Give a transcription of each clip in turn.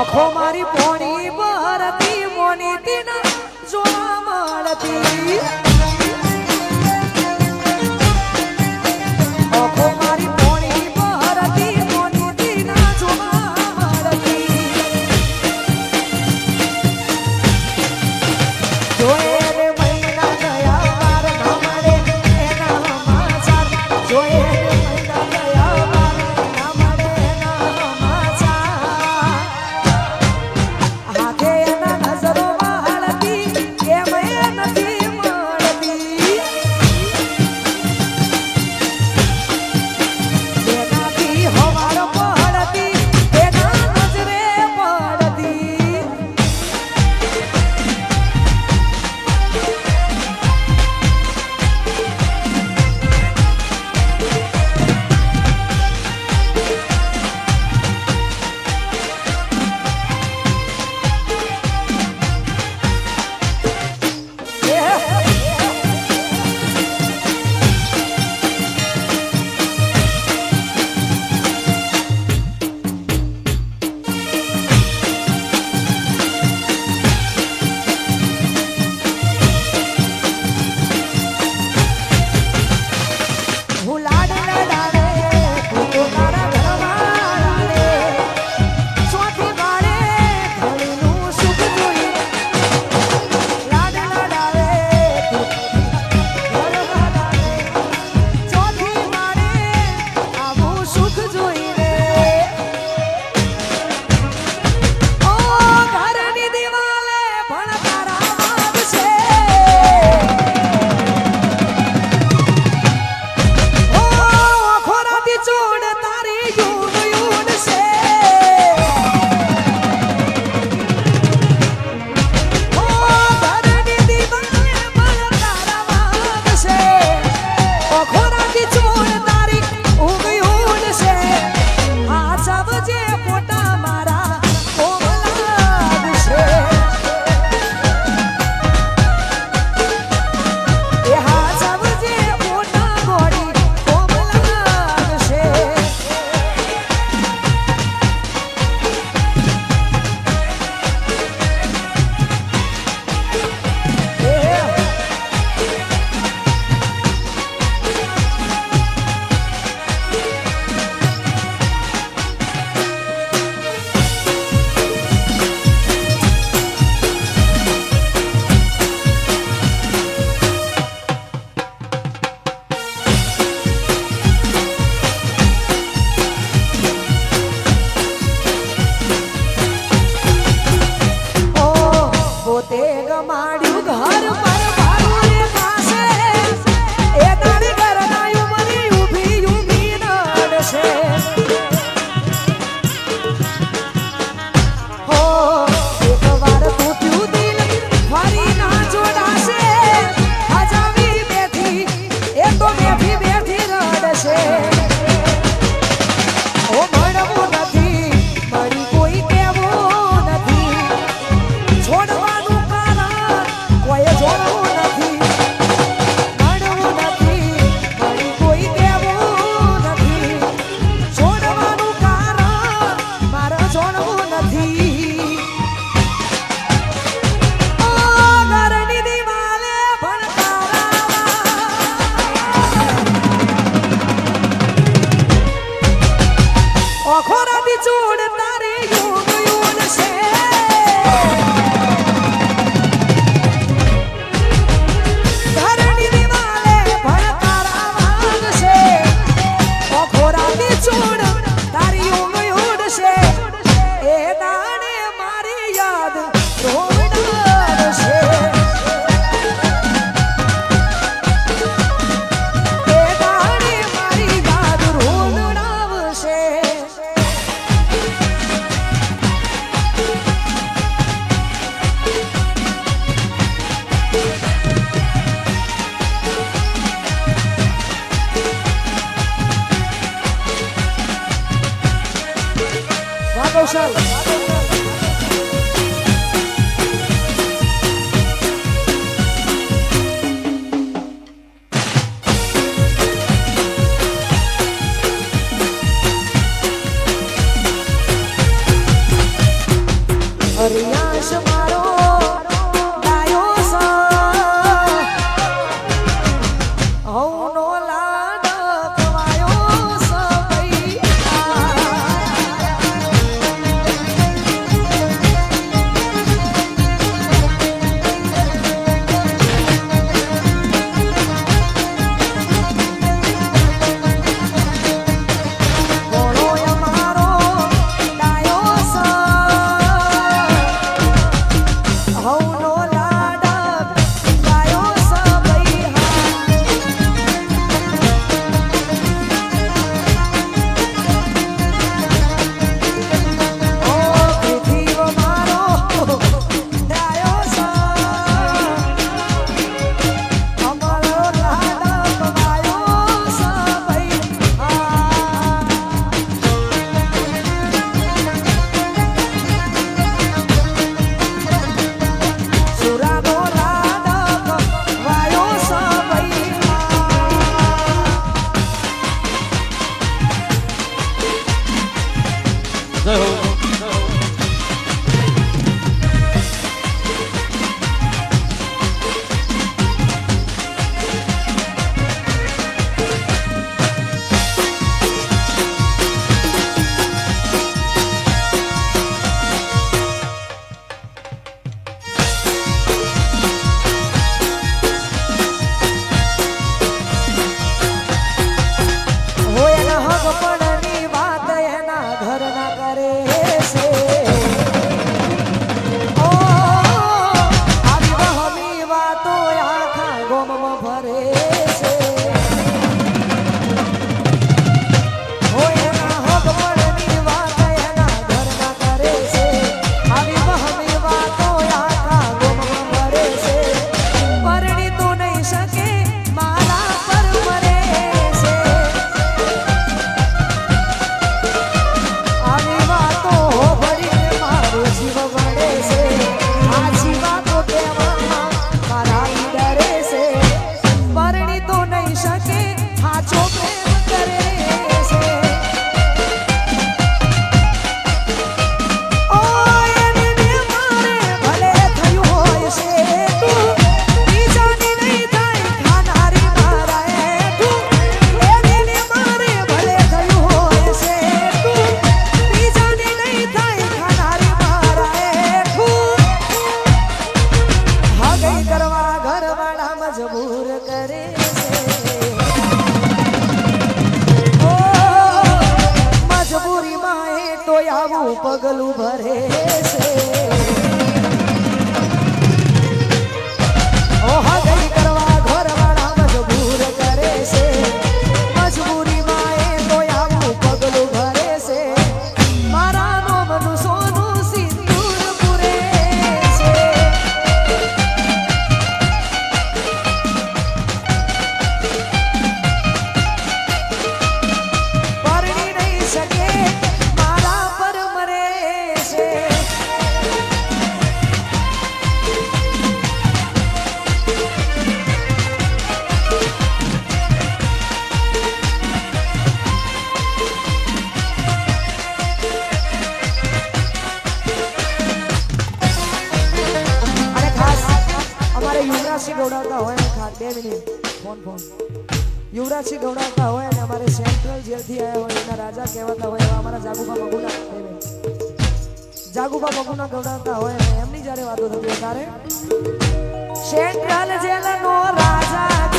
ઓખો મારી યુવરાજસિંહ ગૌડાવતા હોય અને બે મિનિટ, ફોન ફોન. યુવરાજસિંહ ગૌડાવતા હોય અને અમારે સેન્ટ્રલ જેલથી આવ્યા હોય, એના રાજા કહેવાતા હોય એવા અમારા જાગુબા મગુના. બે મગુના ગૌડાવતા હોય અને એમની જ્યારે વાતો થતી હોય ત્યારે, સેન્ટ્રલ જેલનો રાજા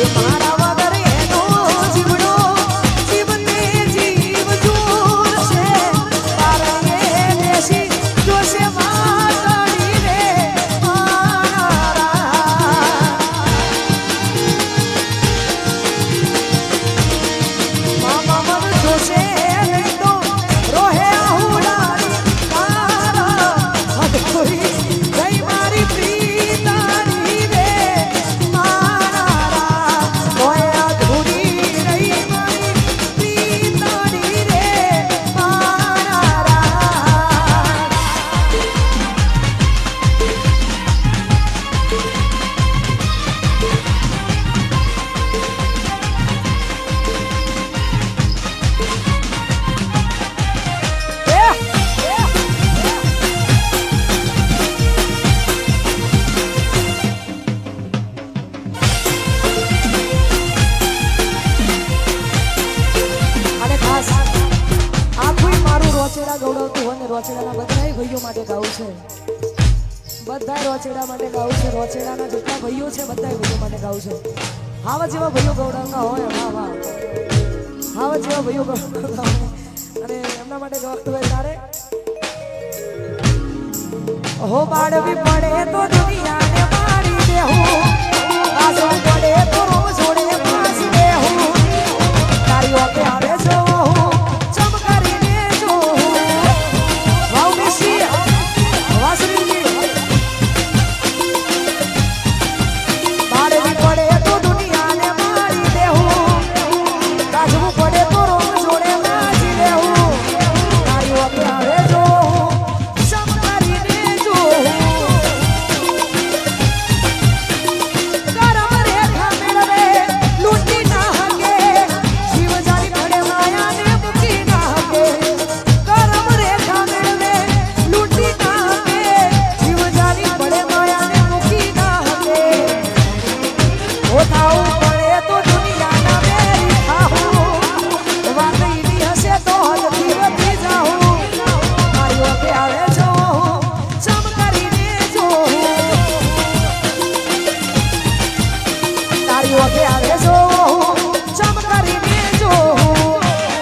You're fine. જેવા ભાઈઓ અને એમના માટે ગોખતભાઈ તારે. હો બાળવી પડે તો દુનિયાને મારી દેહું. આ